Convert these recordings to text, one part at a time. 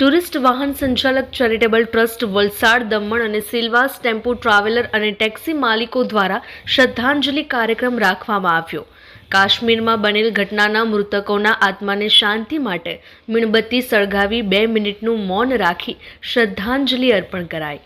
Tourist વાહન સંચાલક charitable trust Valsad, Daman અને સિલવાસ ટેમ્પો ટ્રાવેલર અને ટેક્સી માલિકો દ્વારા શ્રદ્ધાંજલિ કાર્યક્રમ રાખવામાં આવ્યો. કાશ્મીરમાં બનેલ ઘટનાના મૃતકોના આત્માને શાંતિ માટે મીણબત્તી સળગાવી બે મિનિટનું મૌન રાખી શ્રદ્ધાંજલિ અર્પણ કરાઈ.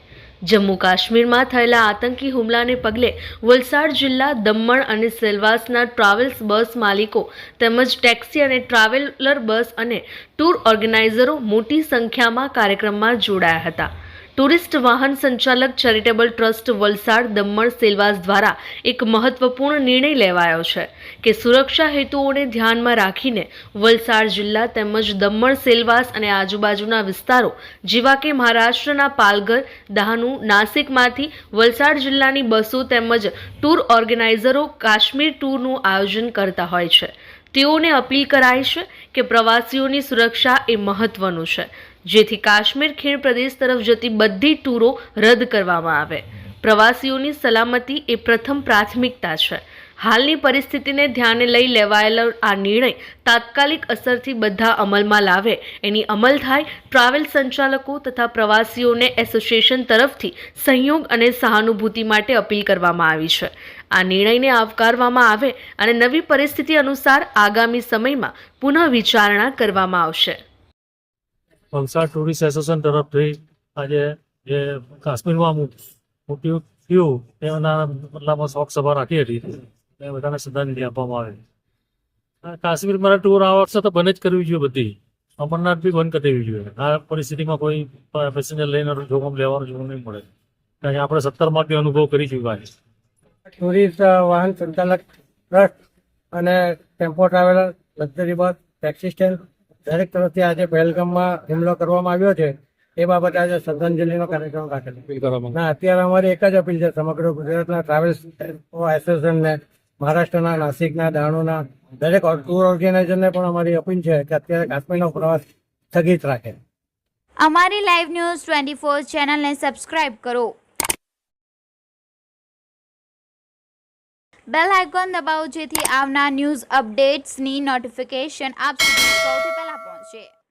જમ્મુ કાશ્મીરમાં થયેલા આતંકી હુમલાને પગલે વલસાડ જિલ્લા દમણ અને સેલવાસના ટ્રાવેલ્સ બસ માલિકો તેમજ ટેક્સી અને ટ્રાવેલર બસ અને ટૂર ઓર્ગેનાઇઝરો મોટી સંખ્યામાં કાર્યક્રમમાં જોડાયા હતા. ટુરિસ્ટ વાહન સંચાલક ચેરિટેબલ ટ્રસ્ટ વલસાડ દમણ સેલવાસ દ્વારા એક મહત્વપૂર્ણ નિર્ણય લેવાયો છે કે સુરક્ષા હેતુઓને ધ્યાનમાં રાખીને વલસાડ જિલ્લા તેમજ દમણ સેલવાસ અને આજુબાજુના વિસ્તારો, જેવા કે મહારાષ્ટ્રના પાલઘર, દહાનુ, નાસિકમાંથી વલસાડ જિલ્લાની બસો તેમજ ટૂર ઓર્ગેનાઇઝરો કાશ્મીર ટૂરનું આયોજન કરતા હોય છે. તેઓને અપીલ કરાય છે કે પ્રવાસીઓની સુરક્ષા એ મહત્વનું છે. જેથી કાશ્મીર ખીણ પ્રદેશ તરફ જતી બધી ટૂરો રદ કરવામાં આવે. પ્રવાસીઓની સલામતી એ પ્રથમ પ્રાથમિકતા છે. હાલની પરિસ્થિતિને ધ્યાને લઈ લેવાયેલો આ નિર્ણય તાત્કાલિક અસરથી બધા અમલમાં લાવે. એની અમલ થાય ટ્રાવેલ સંચાલકો તથા પ્રવાસીઓને એસોસિએશન તરફથી સહયોગ અને સહાનુભૂતિ માટે અપીલ કરવામાં આવી છે. આ નિર્ણયને આવકારવામાં આવે અને નવી પરિસ્થિતિ અનુસાર આગામી સમયમાં પુનઃ વિચારણા કરવામાં આવશે. વલસાડ ટુરિસ્ટ એસોસિએશન તરફથી આજે જે કાશ્મીરમાં મુ- મૃત્યુ થયું તેના બદલામાં શોક સભા રાખી હતી. એ બધાને શ્રદ્ધાંજલિ આપવામાં આવે. કાશ્મીર મારા ટૂર આ વર્ષે તો બંધ જ કરવી જોઈએ બધી. અમરનાથ બી બંધ કરી દેવી જોઈએ. આ પરિસ્થિતિમાં કોઈ પેસેન્જર લઈને જોખમ લેવાનું જોખમ નહીં મળે. કારણ કે આપણે સત્તરમાં માર્ગે અનુભવ કરી ચૂક્યા ભાઈ ટુરિસ્ટ વાહન સંચાલક ટ્રસ્ટ અને tempo traveller, luxury bus, taxi stand દરેક તરફથી આજે પહેલગામમાં હુમલો કરવામાં આવ્યો છે. એ બાબતે આજે શ્રદ્ધાંજલિનો કાર્યક્રમ રાખેલો. ના અત્યારે અમારી એક જ અપીલ છે સમગ્ર ગુજરાતના ટ્રાવેલ્સ એસોસિએશનને મહારાષ્ટ્રના નાસિકના દાણુના દરેક ટૂર ઓર્ગેનાઇઝરને પણ અમારી અપીલ છે કે અત્યારે કાશ્મીરનો પ્રવાસ સ્થગિત રાખે. અમારી લાઈવ ન્યૂઝ ટ્વેન્ટી ફોર ચેનલને સબસ્ક્રાઇબ કરો. બેલ આઇકોન દબાવો જેથી આવનાર ન્યૂઝ અપડેટ્સની નોટિફિકેશન આપ સુધી સૌથી shit.